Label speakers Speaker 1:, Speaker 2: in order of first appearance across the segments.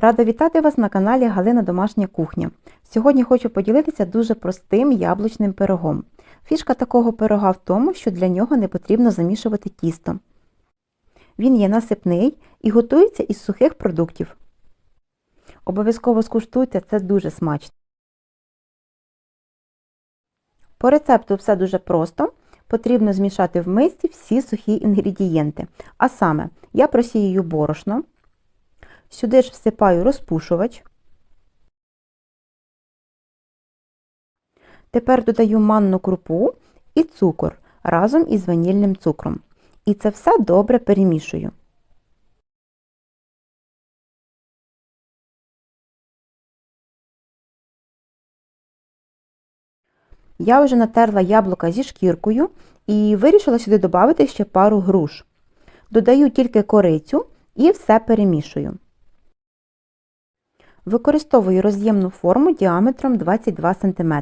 Speaker 1: Рада вітати вас на каналі Галина Домашня кухня. Сьогодні хочу поділитися дуже простим яблучним пирогом. Фішка такого пирога в тому, що для нього не потрібно замішувати тісто. Він є насипний і готується із сухих продуктів. Обов'язково скуштуйте, це дуже смачно. По рецепту все дуже просто. Потрібно змішати в мисці всі сухі інгредієнти. А саме, я просіюю борошно, сюди ж всипаю розпушувач. Тепер додаю манну крупу і цукор разом із ванільним цукром. І це все добре перемішую. Я вже натерла яблука зі шкіркою і вирішила сюди додати ще пару груш. Додаю тільки корицю і все перемішую. Використовую роз'ємну форму діаметром 22 см.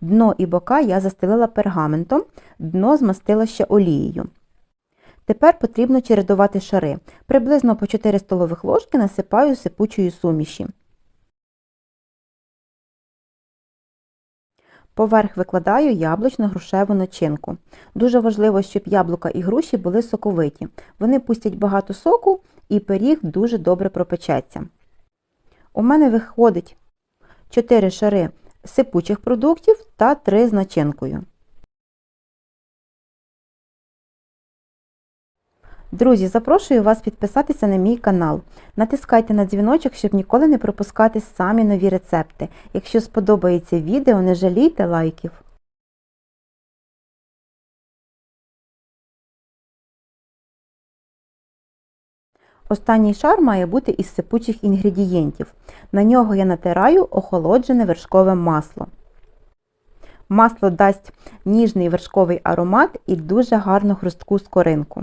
Speaker 1: Дно і бока я застелила пергаментом, дно змастила ще олією. Тепер потрібно чередувати шари. Приблизно по 4 столових ложки насипаю сипучої суміші. Поверх викладаю яблучно-грушеву начинку. Дуже важливо, щоб яблука і груші були соковиті. Вони пустять багато соку і пиріг дуже добре пропечеться. У мене виходить 4 шари сипучих продуктів та 3 з начинкою. Друзі, запрошую вас підписатися на мій канал. Натискайте на дзвіночок, щоб ніколи не пропускати самі нові рецепти. Якщо сподобається відео, не жалійте лайків. Останній шар має бути із сипучих інгредієнтів. На нього я натираю охолоджене вершкове масло. Масло дасть ніжний вершковий аромат і дуже гарну хрустку скоринку.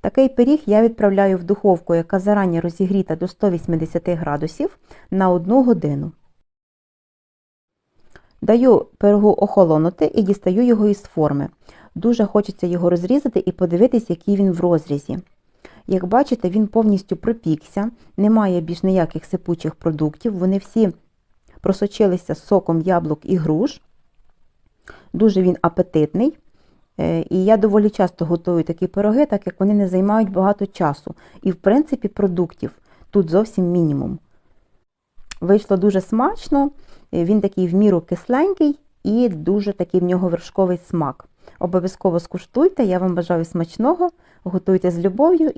Speaker 1: Такий пиріг я відправляю в духовку, яка зарані розігріта до 180 градусів на 1 годину. Даю пирогу охолонути і дістаю його із форми. Дуже хочеться його розрізати і подивитись, який він в розрізі. Як бачите, він повністю пропікся, немає більш ніяких сипучих продуктів, вони всі просочилися соком яблук і груш. Дуже він апетитний. І я доволі часто готую такі пироги, так як вони не займають багато часу. І, в принципі, продуктів тут зовсім мінімум. Вийшло дуже смачно, він такий в міру кисленький і дуже такий в нього вершковий смак. Обов'язково скуштуйте, я вам бажаю смачного, готуйте з любов'ю.